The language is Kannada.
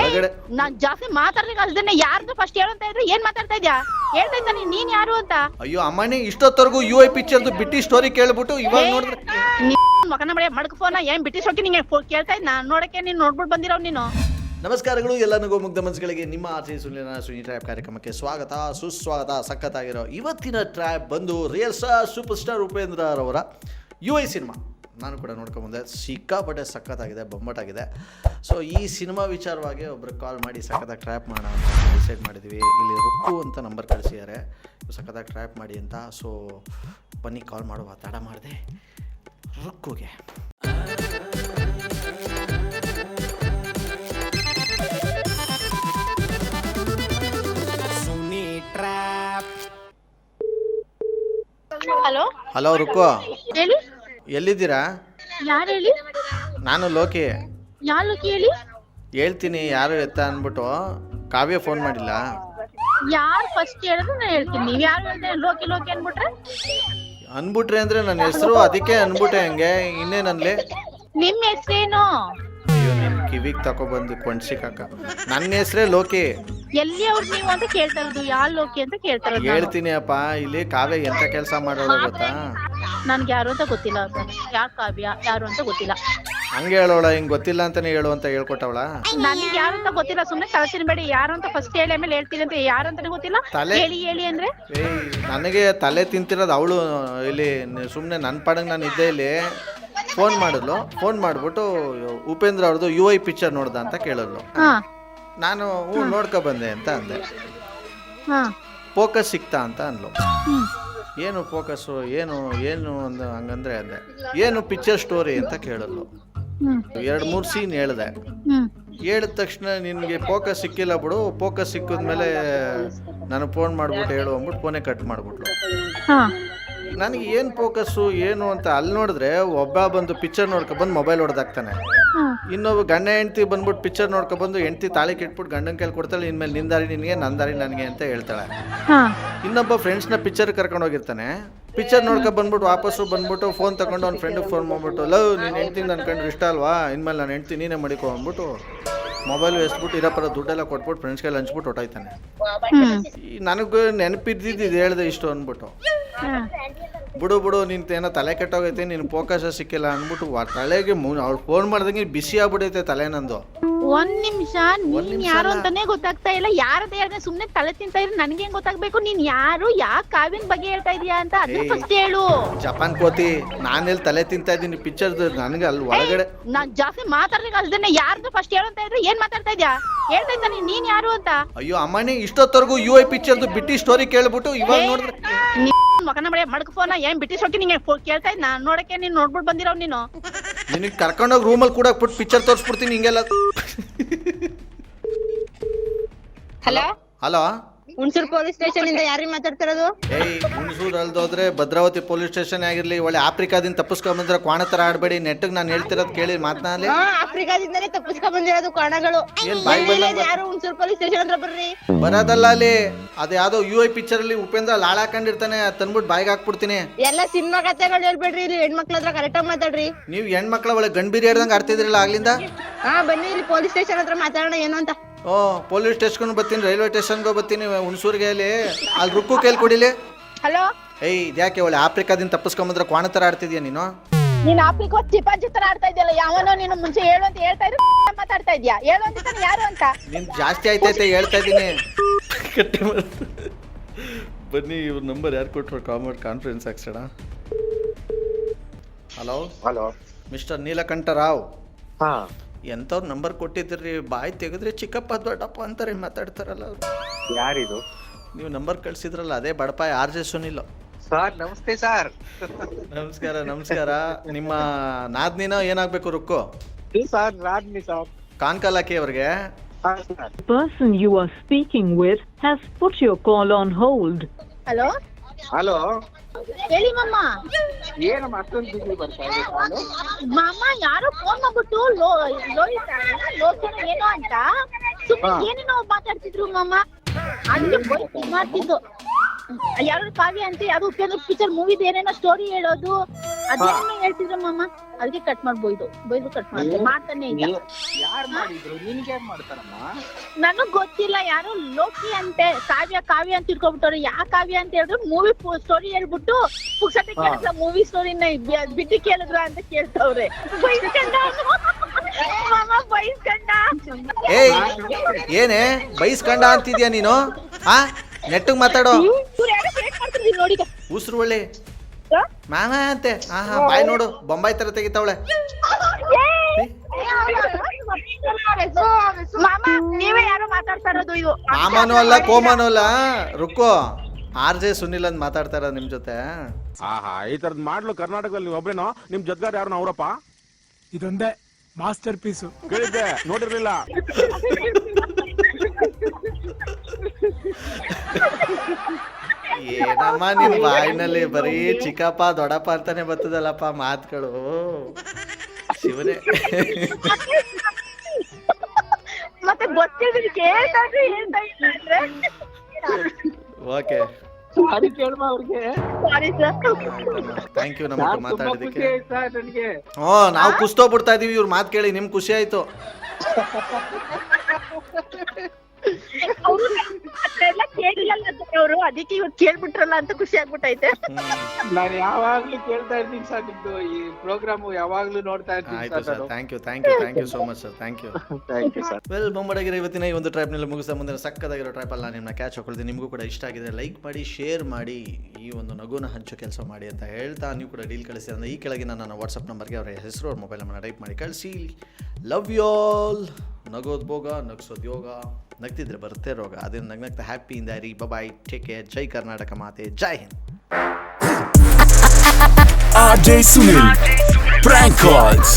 ಒಳಗಡೆ ನಾನ್ ಜಾಸ್ತಿ ಮಾತಾಡ್ಲಿಕ್ಕೆ ಅಲ್ದೇನೆ ಯಾರ್ದು ಫಸ್ಟ್ ಹೇಳಂತ ಇದ್ರೆ ಏನ್ ಮಾತಾಡ್ತಾ ಇದ್ಯಾ? ಹೇಳ್ತಾ ಇದ್ದಾನೆ ನೀನ್ ಯಾರು ಅಂತ? ಅಯ್ಯೋ ಅಮ್ಮನೇ ಇಷ್ಟೊತ್ತವರೆಗೂ ಯು ಐ ಪಿಕ್ಚರ್ದು ಬಿಟ್ಟಿ ಸ್ಟೋರಿ ಕೇಳ್ಬಿಟ್ಟು ಇವಾಗ ನೋಡಿದ್ರೆ ನೀನ್ ಮಕನ ಬಳೆ ಮಡಕ ಫೋನ ಏನ್ ಬ್ರಿಟಿಷ್ ಹೋಗಿ ನಿಂಗೆ ಫೋ- ಕೇಳ್ತಾ ನಾನ್ ನೋಡಕ್ಕೆ ನೀನ್ ನೋಡ್ಬಿಟ್ಟು ಬಂದಿರೋ ನೀನು. ನಮಸ್ಕಾರಗಳು ಎಲ್ಲ ಎಲ್ಲರಿಗೂ ಮುಗ್ಧ ಮನಸ್ಸುಗಳಿಗೆ. ನಿಮ್ಮ ಆರ್ಜಿ ಸುನಿಲ ಸುನಿ ಟ್ರ್ಯಾಪ್ ಕಾರ್ಯಕ್ರಮಕ್ಕೆ ಸ್ವಾಗತ. ಸುಸ್ವಾಗತ ಸಖತ್ತಾಗಿರೋ ಇವತ್ತಿನ ಟ್ರ್ಯಾಪ್ ಬಂದು real star super star Upendra ಅವರ ಯು ಐ ಸಿನಿಮಾ ನಾನು ಕೂಡ ನೋಡ್ಕೊಂಬಂದೆ ಸಿಕ್ಕಾಪಟ್ಟೆ ಸಖತ್ತಾಗಿದೆ ಬೊಂಬಟಾಗಿದೆ. ಸೊ ಈ ಸಿನಿಮಾ ವಿಚಾರವಾಗಿ ಒಬ್ರು ಕಾಲ್ ಮಾಡಿ ಸಖತ್ತಾಗಿ ಟ್ರ್ಯಾಪ್ ಮಾಡೋಣ ಅಂತ ಡಿಸೈಡ್ ಮಾಡಿದ್ವಿ. ಇಲ್ಲಿ ರುಕ್ಕು ಅಂತ ನಂಬರ್ ಕಳಿಸಿದ್ದಾರೆ ಸಖತ್ತಾಗಿ ಟ್ರ್ಯಾಪ್ ಮಾಡಿ ಅಂತ. ಸೊ ಬನ್ನಿ ಕಾಲ್ ಮಾಡುವ ತಡ ಮಾಡಿದೆ. ರುಕ್ಕುಗೆ. Hello hello Rukku. ಹೇಳಿ? ಎಲ್ಲಿದ್ದೀರಾ? ಯಾರು ಹೇಳಿ? ನಾನು ಲೋಕಿ. ಯಾರು ಹೇಳಿ? ಹೇಳ್ತೀನಿ ಯಾರು ಎತ್ತ ಅಂದ್ಬಿಟ್ಟು ಕಾವ್ಯ ಫೋನ್ ಮಾಡಿಲ್ಲ. ಯಾರು ಫಸ್ಟ್ ಹೇಳಿದ್ರು ನಾನು ಹೇಳ್ತೀನಿ. ನೀವ್ ಯಾರು ಲೋಕಿ ಲೋಕಿ ಅನ್ಬಿಟ್ರೆ ಅನ್ಬಿಟ್ರೆ ಅಂದ್ರೆ ನನ್ನ ಹೆಸರು ಅದಕ್ಕೆ ಅನ್ಬಿಟ್ಟೆ ಹಂಗೆ. ಇನ್ನೇನಲ್ಲಿ ನಿಮ್ ಹೆಸರೇನು? ಅಯ್ಯೋ ನಿನ್ ಕಿವಿಗೆ ತಗೊಬಂದು ಕೊಂಡ್ಸಿಕಾಕ ನನ್ನ ಹೆಸರೇ ಲೋಕಿ. ಎಲ್ಲಿ ಅವ್ರು ನೀವು ಅಂತ ಕೇಳ್ತಾ ಇರೋದು? ಯಾರು ಲೋಕಿ ಅಂತ ಕೇಳ್ತಾ ಇರೋದು ನಾನು. ಹೇಳ್ತೀನಿ ಅಪ್ಪ ಇಲ್ಲಿ ಕಾವ್ಯ ಎಂತ ಕೆಲಸ ಮಾಡೋಳು ಗೊತ್ತಾ? ನನ್ಗೆ ಯಾರು ಅಂತ ಗೊತ್ತಿಲ್ಲ ಯಾಕೆ ಕಾವ್ಯ ಯಾರು ಅಂತ ಗೊತ್ತಿಲ್ಲ. ಹಂಗೆ ಹೇಳೋಳ ಹಿಂಗ್ ಗೊತ್ತಿಲ್ಲ ಅಂತಾನೆ ಹೇಳು ಅಂತ ಹೇಳ್ಕೊಟ್ಟವಳ? ನನಗೆ ಯಾರು ಅಂತ ಗೊತ್ತಿಲ್ಲ ಸುಮ್ಮನೆ ತಲೆ ಬೇಡಿ. ಯಾರು ಅಂತ ಫಸ್ಟ್ ಹೇಳಿ ಆಮೇಲೆ ಹೇಳ್ತೀನಿ ಅಂತ ಯಾರು ಅಂತಾನೆ ಗೊತ್ತಿಲ್ಲ. ತಲೆ- ಹೇಳಿ ಹೇಳಿ ಅಂದ್ರೆ? ಏಯ್ ನನಗೆ ತಲೆ ತಿಂತಿರೋದು ಅವಳು ಇಲ್ಲಿ ಸುಮ್ಮನೆ ನನ್ನ ಪಾಡಂಗೆ ನಾನು ಇದ್ದೆ ಇಲ್ಲಿ. ಫೋನ್ ಮಾಡಿದ್ಲು. ಫೋನ್ ಮಾಡಿಬಿಟ್ಟು ಉಪೇಂದ್ರ ಅವ್ರದ್ದು ಯು ಐ ಪಿಕ್ಚರ್ ನೋಡ್ದ ಅಂತ ಕೇಳಿದ್ಲು. ಹಾ. ನಾನು ಹ್ಞೂ ನೋಡ್ಕೊ ಬಂದೆ ಅಂತ ಅಂದೆ. ಹಾ. ಫೋಕಸ್ ಸಿಕ್ತಾ ಅಂತ ಅಂದ್ಲು. ಹ್ಮ್. ಏನು ಫೋಕಸ್ಸು ಏನು ಏನು ಅಂದ ಹಂಗಂದ್ರೆ ಅದೇ. ಏನು ಪಿಕ್ಚರ್ ಸ್ಟೋರಿ ಅಂತ ಕೇಳಿದ್ಲು ಎರಡು ಮೂರು ಸೀನ್ ಹೇಳಿದೆ. ಹೇಳಿದ ತಕ್ಷಣ ನಿನಗೆ ಫೋಕಸ್ ಸಿಕ್ಕಿಲ್ಲ ಬಿಡು. ಫೋಕಸ್ ಸಿಕ್ಕಿದ್ಮೇಲೆ ನಾನು ಫೋನ್ ಮಾಡ್ಬಿಟ್ಟು ಹೇಳು ಅಂದ್ಬಿಟ್ಟು ಫೋನೇ ಕಟ್ ಮಾಡಿಬಿಟ್ಲು. ನನಗೆ ಏನು ಫೋಕಸ್ಸು ಏನು ಅಂತ ಅಲ್ಲಿ ನೋಡಿದ್ರೆ ಒಬ್ಬ ಬಂದು ಪಿಕ್ಚರ್ ನೋಡ್ಕೊ ಬಂದು ಮೊಬೈಲ್ ಹೊಡೆದಾಕ್ತಾನೆ. ಹಾ ಇನ್ನೊಬ್ಬ ಗಂಡ ಹೆಂಡ್ತಿ ಬಂದ್ಬಿಟ್ಟು ಪಿಕ್ಚರ್ ನೋಡ್ಕೊ ಬಂದು ಹೆಂಡತಿ ತಾಳಿ ಕೆಟ್ಬಿಟ್ಟು ಗಂಡನ ಕೈಲಿ ಕೊಡ್ತಾಳೆ ಇನ್ಮೇಲೆ ನಿಂದಾರಿ ದಾರಿ ನಿನಗೆ ನಂದಾರಿ ದಾರಿ ನನಗೆ ಅಂತ ಹೇಳ್ತಾಳೆ. ಇನ್ನೊಬ್ಬ ಫ್ರೆಂಡ್ಸ್ನ ಪಿಕ್ಚರ್ ಕರ್ಕೊಂಡು ಹೋಗಿರ್ತಾನೆ. ಪಿಕ್ಚರ್ ನೋಡ್ಕೊ ಬಂದ್ಬಿಟ್ಟು ವಾಪಸ್ಸು ಬಂದ್ಬಿಟ್ಟು ಫೋನ್ ತಗೊಂಡು ಅವ್ನ ಫ್ರೆಂಡಿಗೆ ಫೋನ್ ಮಾಡ್ಬಿಟ್ಟು ಲವ್ ನೀನು ಹೆಂಡ್ತಿ ನನ್ನ ಕಂಡ್ರೆ ಇಷ್ಟ ಅಲ್ವಾ? ಇನ್ಮೇಲೆ ನಾನು ಹೆಂಡ್ತಿ ನೀನೇ ಮಾಡಿಕೊ ಅಂದ್ಬಿಟ್ಟು ಮೊಬೈಲ್ ಎಸ್ಬಿಟ್ಟು ಪರ ದುಡ್ಡೆಲ್ಲ ಕೊಟ್ಬಿಟ್ಟು ಫ್ರೆಂಡ್ಸ್ ಕೈಲಿ ಹಂಚ್ಬಿಟ್ಟು ಹೊಟ್ಟಾಯ್ತಾನೆ ನನಗೆ ನೆನಪಿದ್ದಿದ್ದು ಇದು ಹೇಳ್ದೆ ಇಷ್ಟು ಅಂದ್ಬಿಟ್ಟು. ಬಿಡು ಬಿಡು ನಿಂತ ಏನೋ ತಲೆ ಕೆಟ್ಟೋಗೈತೆ ನಿನ್ ಫೋಕಸ್ ಸಿಕ್ಕಿಲ್ಲ ಅಂದ್ಬಿಟ್ಟು ವ- ತಲೆಗೆ ಅವ್ಳು ಫೋನ್ ಮಾಡ್ದಂಗೆ ಬಿಸಿ ಆಗ್ಬಿಡೈತೆ ತಲೆ ನಂದು. ಒಂದ್ ನಿಮಿಷ ನೀನ್ ನಿಮಿಷ ಯಾರು ಅಲ್ಲ. ಅಂತಾನೆ ಗೊತ್ತಾಗ್ತಾ ಇಲ್ಲ. ಯಾರದ ಹೇಳ್ದೆ ಸುಮ್ನೆ ತಲೆ ತಿಂತಾ ಇದ್ರೆ ನನ್ಗೆ ಹೆಂಗ್ ಗೊತ್ತಾಗ್ಬೇಕು? ನೀನ್ ಯಾರು? ಯಾಕೆ ಕಾವ್ಯನ್ ಬಗ್ಗೆ ಹೇಳ್ತಾ ಇದೀಯಾ ಅಂತ? ಅದನ್ನ ಏಯ್. ಫಸ್ಟ್ ಹೇಳು. ಜಪಾನ್ ಕೋತಿ ನಾನೆಲ್ಲಿ ತಲೆ ತಿಂತಾ ಇದ್ದೀನಿ ಪಿಕ್ಚರ್ ನನಗೆ ಅಲ್ಲಿ ಒಳಗಡೆ ನಾನ್ ಜಾಸ್ತಿ ಮಾತಾಡ್ಲಿಕ್ಕೆ ಅಲ್ದೇನೆ ಯಾರ್ದು ಫಸ್ಟ್ ಹೇಳು ಅಂತ ಇದ್ರೆ ಏನ್ ಮಾತಾಡ್ತಾ ಇದ್ಯಾ? ಹೇಳ್ತಾ ಇದ್ದಾನೆ ನೀನ್ ಯಾರು ಅಂತ? ಅಯ್ಯೋ ಅಮ್ಮನೇ ಇಷ್ಟೊತ್ತವರೆಗೂ ಯು ಐ ಪಿಕ್ಚರ್ದು ಬಿಟ್ಟಿ ಸ್ಟೋರಿ ಕೇಳ್ಬಿಟ್ಟು ಇವಾಗ ನೋಡಿದ್ರೆ ಮಗನ ಮಳೆ ಮಡಕ ಫೋನ್ ಏನ್ ಬಿಟ್ಟಿಸ್ ಹೋಗಿ ನಿಂಗೆ? ಕೇಳ್ತಾ ಇದ್ ನಾನ್ ನೋಡಕ್ಕೆ ನೀನ್ ನೋಡ್ಬಿಟ್ಟು ಬಂದಿರೋ ನೀನು? ನಿನಗೆ ಕರ್ಕೊಂಡೋಗಿ ರೂಮಲ್ಲಿ ಕೂಡ ಬಿಟ್ಟು ಪಿಕ್ಚರ್ ತೋರಿಸ್ಬಿಡ್ತೀನಿ ಹಿಂಗೆಲ್ಲ. Hello? Hello? Hunsur police station ಇಂದ ಯಾರಿಗೆ ಮಾತಾಡ್ತಿರೋದು? ಏಯ್ ಹುಣಸೂರ್ ಅಲ್ದೋದ್ರೆ ಭದ್ರಾವತಿ ಪೊಲೀಸ್ ಸ್ಟೇಷನ್ ಆಗಿರ್ಲಿ ಒಳ್ಳೆ ಆಫ್ರಿಕಾದಿಂದ ತಪ್ಪಿಸ್ಕೊಂಬಂದ್ರೆ ಕ್ವಾಣ ತರ ಆಡಬೇಡಿ. ನೆಟ್ಟಗ್ ನಾನು ಹೇಳ್ತಿರೋದು ಕೇಳಿ ಮಾತನಾಡಲಿ ಹಾ ಆಫ್ರಿಕಾದಿಂದಲೇ ತಪ್ಪಿಸ್ಕೊಂಡ್ ಬಂದಿರೋದು ಕೋಣಗಳು ಏನ್ ಬಾಯ್ ಬಂದಂಗ್ ಯಾರು ಹುಣಸೂರು ಪೊಲೀಸ್ ಸ್ಟೇಷನ್ ಹತ್ರ ಬರ್ರಿ? ಬರೋದಲ್ಲ ಅಲ್ಲಿ. ಅದ ಯಾವುದೋ ಯು ಐ ಪಿಕ್ಚರಲ್ಲಿ ಉಪೇಂದ್ರ ಲಾಳ ಹಾಕೊಂಡಿರ್ತಾನೆ ಅದ್ ತಂದ್ಬಿಟ್ಟು ಬಾಯಿಗೆ ಹಾಕ್ಬಿಡ್ತೀನಿ. ಎಲ್ಲ ಸಿನಿಮಾ ಕಥೆಗಳು ಹೇಳ್ಬೇಡ್ರಿ ಇಲ್ಲಿ ಹೆಣ್ಮಕ್ಳ ಹತ್ರ ಕರೆಕ್ಟಾಗಿ ಮಾತಾಡ್ರಿ. ನೀವು ಹೆಣ್ಮಕ್ಳ ಒಳ್ಳೆ ಗಂಡ್ ಬೀರಿ ಅರ್ಥ ಆಡ್ತಿದ್ರಲ್ಲ ಆಗ್ಲಿಂದ? ಹಾ ಬನ್ನಿ ಇಲ್ಲಿ ಪೊಲೀಸ್ ಸ್ಟೇಷನ್ ಹತ್ರ ಮಾತಾಡೋಣ ಏನು ಅಂತ. ಓ ಪೊಲೀಸ್ ಸ್ಟೇಷನ್ ಬರ್ತೀನಿ ರೈಲ್ವೆ ಸ್ಟೇಷನ್ಗೆ ಬರ್ತೀನಿ ಹುಣಸೂರಿಗೆ ಅಲ್ಲಿ ಅಲ್ಲಿ ರುಕ್ಕು ಕೈಲಿ ಕೊಡಿಲಿ. ಹಲೋ? ಏಯ್ ಇದ್ಯಾಕೆ ಒಳ್ಳೆ ಆಫ್ರಿಕಾದಿಂದ ತಪ್ಪಿಸ್ಕೊಂಬಂದ್ರೆ ಕ್ವಾಣ ಥರ ಆಡ್ತಿದ್ಯಾ ನೀನು? ನೀನ್ ಆಫ್ರಿಕಾ ಚಿಪಾಜಿ ತರ ಆಡ್ತಾ ಇದೆಯಲ್ಲ ಯಾವನೋ ನೀನು ಮುಂಚೆ ಹೇಳು ಅಂತ ಹೇಳ್ತಾ ಇದ್ರು ಮಾತಾಡ್ತಾ ಇದ್ಯಾ? ಹೇಳು ಅಂತ ತಾನೇ ಯಾರು ಅಂತ? ನಿನ್ ಜಾಸ್ತಿ ಆಯ್ತೈತೆ ಹೇಳ್ತಾ ಇದ್ದೀನಿ. ಬನ್ನಿ ಇವ್ರ ನಂಬರ್ ಯಾರು ಕೊಟ್ಟರು ಕಾಮರ್ಟ್ conference ಹಾಕ್ಸೋಣ. Hello? Hello? Mister Neelakanta Rao. ಹಾ. ಎಂಥವ್ರು ನಂಬರ್ ಕೊಟ್ಟಿದ್ರಿ ಬಾಯಿ ತೆಗೆದ್ರೆ ಚಿಕ್ಕಪ್ಪ ದೊಡ್ಡಪ್ಪ ಅಂತಾರೆ ಮಾತಾಡ್ತಾರಲ್ಲ ಅವ್ರು. ಯಾರಿದು? ನೀವು ನಂಬರ್ ಕಳ್ಸಿದ್ರಲ್ಲ ಅದೇ ಬಡಪಾಯಿ ಆರ್ ಜೆ ಸುನಿಲ್. ಸರ್ ನಮಸ್ತೆ ಸರ್. ನಮಸ್ಕಾರ ನಮಸ್ಕಾರ. ನಿಮ್ಮ ನಾದ್ನಿನ ಏನಾಗ್ಬೇಕು ರುಕ್ಕು? ಸರ್ ರಾಜ್ನಿ ಸರ್ ಕಾನ್ಕಲಾಕಿ ಅವ್ರಿಗೆ. ಹಾ ಸರ್. ಆರ್ person you are speaking with has put your call on hold. Hello hello ಹೇಳಿ ಮಮ್ಮ ಏನಮ್ಮ ಅಷ್ಟೊಂದು ಬಿಸಿ ಬರ್ತಾ ಇದೆ ಕಾಲು ಮಾಮ ಯಾರೋ ಫೋನ್ ಮಾಡ್ಬಿಟ್ಟು ಲೋ ಲೋಹಿತ ಲೋಚನ ಏನೋ ಅಂತ. ಸುಮ್ಮನೆ. ಏನೇನೋ ಮಾತಾಡ್ತಿದ್ರು ಮಾಮ. ಅಲ್ಲಿ voice ಮಾಡ್ತಿದ್ದು. ಯಾರು ಕಾವ್ಯ ಅಂತ ಯಾರು ಉಪೇಂದ್ರ ಪಿಕ್ಚರ್ ಮೂವಿದ ಏನೇನೋ ಸ್ಟೋರಿ ಹೇಳೋದು ಅದೇನು ಹೇಳ್ತಿದ್ರು ಮಾಮ. ಅದಕ್ಕೆ ಕಟ್ ಮಾಡ್ಬೋದು ಬೈದು ಕಟ್ ಮಾಡ್ತಾನೆ ಇಲ್ಲ. ಯಾರು ಮಾಡಿದ್ರು? ನಿನ್ಗೆ ಯಾರು ಮಾಡ್ತಾರಮ್ಮ? ನನಗ್ ಗೊತ್ತಿಲ್ಲ ಯಾರು ಲೋಕಿ ಅಂತೆ ಕಾವ್ಯ ಕಾವ್ಯ ಅಂತ ತಿಳ್ಕೊಬಿಟ್ಟವ್ರು ಯಾ ಕಾವ್ಯ ಅಂತ ಹೇಳಿದ್ರು ಮೂವಿ ಸ್ಟೋರಿ ಹೇಳ್ಬಿಟ್ಟು ಪುಕ್ಸಟ್ಟೆ ಮೂವಿ ಸ್ಟೋರಿನ ಬಿಟ್ಟು ಕೇಳಿದ್ರ ಅಂತ ಕೇಳ್ತವ್ರೆ. ಬೈಸ್ಕಂಡ. ಮಾಮ ಬೈಸ್ಕೊಂಡ. ಏಯ್ ಏನೇ? ಬೈಸ್ಕಂಡ ಅಂತಿದ್ಯಾ ನೀನು? ಹಾ? ನೆಟ್ಟಿಗೆ ಮಾತಾಡೋ? ಇವ್ರು ಯಾರೋ fake ಮಾಡ್ತಿದ್ರು ನೋಡಿ ಈಗ. ಉಸಿರು ಒಳ್ಳೆ? ಮಾಮ ಅಂತೆ. ಹಾ ಹಾ ಬಾಯ್ ನೋಡು. ಬೊಂಬಾಯಿ ತರ ತೆಗಿತಾವಳೆ. ಮಾಮ ನೀವೇ ಯಾರೋ ಮಾತಾಡ್ತಾರದು ಇದು ಮಾಮನೂ ಅಲ್ಲ ಕೋಮನೂ ಅಲ್ಲ. ರುಕ್ಕೋ ಆರ್ ಜೆ ಸುನಿಲ್ ಅಂತ ಮಾತಾಡ್ತಾರ ನಿಮ್ ಜೊತೆ. ಆಹಾ ಈ ತರದ್ ಮಾಡ್ಲು ಕರ್ನಾಟಕದಲ್ಲಿ ನೀವು ಒಬ್ರೇನೋ? ನಿಮ್ ಜೊತೆಗಾರ ಯಾರು ಅವರಪ್ಪ ಇದೊಂದೇ ಮಾಸ್ಟರ್ ಪೀಸು ಕೇಳಿದ್ದೆ ನೋಡಿರ್ಲಿಲ್ಲ. ಏನಮ್ಮ ನಿನ್ ಬಾಯಿನಲ್ಲಿ ಬರೀ ಚಿಕ್ಕಪ್ಪ ದೊಡ್ಡಪ್ಪ ಅಂತಾನೆ ಬರ್ತದಲ್ಲಪ್ಪ ಮಾತುಗಳು. ಶಿವನೇ. ಮತ್ತೆ ಗೊತ್ತಿದ್ರೆ ಕೇಳ್ತಾರೆ ಹೇಳ್ತಾ ಇಲ್ಲ ಅಂದ್ರೆ ಓಕೆ. ಸಾರಿ ಕೇಳ್ಮ ಅವ್ರಿಗೆ. ಸಾರಿ ಸರ್ ಥ್ಯಾಂಕ್ ಯು ನಮ್ಮ ಮಾತಾಡಿದಕ್ಕೆ ನನಗೆ? ಹ್ಞೂ ನಾವು ಕುಸ್ತೋಗ್ಬಿಡ್ತಾ ಇದೀವಿ ಇವ್ರ ಮಾತು ಕೇಳಿ ನಿಮ್ ಖುಷಿ ಆಯ್ತು. ಕೇಳಿಲ್ಲ ಅವರು. ಅದಕ್ಕೆ ಇವತ್ತು ಕೇಳ್ಬಿಟ್ರಲ್ಲ ಅಂತ ಖುಷಿ ಆಗ್ಬಿಟ್ಟೈತೆ. ನಾನು ಯಾವಾಗ್ಲೂ ಕೇಳ್ತಾ ಇರ್ತೀನಿ ಸರ್ ನಿಮ್ದು ಈ ಪ್ರೋಗ್ರಾಮ್ ಯಾವಾಗ್ಲೂ ನೋಡ್ತಾ ಇರ್ತೀನಿ ಆಯ್ತು sir. Sir thank you thank you thank you so much sir thank you thank you sir well ಬೊಂಬಡಗಿರ ಇವತ್ತಿನ ಈ ಒಂದು ಟ್ರೈಪ್ನಲ್ಲಿ ಮುಗಿಸ್ತಾ ಮುಂದಿನ ಸಕ್ಕದಾಗಿರೋ ಟ್ರೈಪ್ ನಾನು ನಿಮ್ಮನ್ನ ಕ್ಯಾಚ್ ಹಾಕೊಳ್ತೀನಿ. ನಿಮಗೂ ಕೂಡ ಇಷ್ಟ ಆಗಿದೆ ಲೈಕ್ ಮಾಡಿ ಶೇರ್ ಮಾಡಿ ಈ ಒಂದು ನಗುನ ಹಂಚೋ ಕೆಲಸ ಮಾಡಿ ಅಂತ ಹೇಳ್ತಾ ನೀವು ಕೂಡ ಡೀಲ್ ಕಳಿಸಿ. ಅಂದರೆ ಈ ಕೆಳಗಿನ ನನ್ನ ವಾಟ್ಸಪ್ ನಂಬರ್ಗೆ ಅವರ ಹೆಸರು ಅವ್ರ ಮೊಬೈಲ್ ನಂಬರ್ನ ಟೈಪ್ ಮಾಡಿ ಕಳಿಸಿ. ಲವ್ ಯು ಆಲ್ ನಗೋದು ಭೋಗ ನಗ್ಸೋದು ಯೋಗ. ನಗ್ತಿದ್ರೆ ಬರುತ್ತೆ ರೋಗ. ಅದನ್ನು ನಗ್ ನಗ್ತಾ ಹ್ಯಾಪಿಯಿಂದ ರೀ ಬಬಾಯ್ ಟೇಕ್ ಕೇರ್ ಜೈ ಕರ್ನಾಟಕ ಮಾತೆ, ಜೈ ಹಿಂದ್. ಆ ಜೈ ಸುನಿಲ್ ಪ್ರ್ಯಾಂಕ್ ಕಾಲ್ಸ್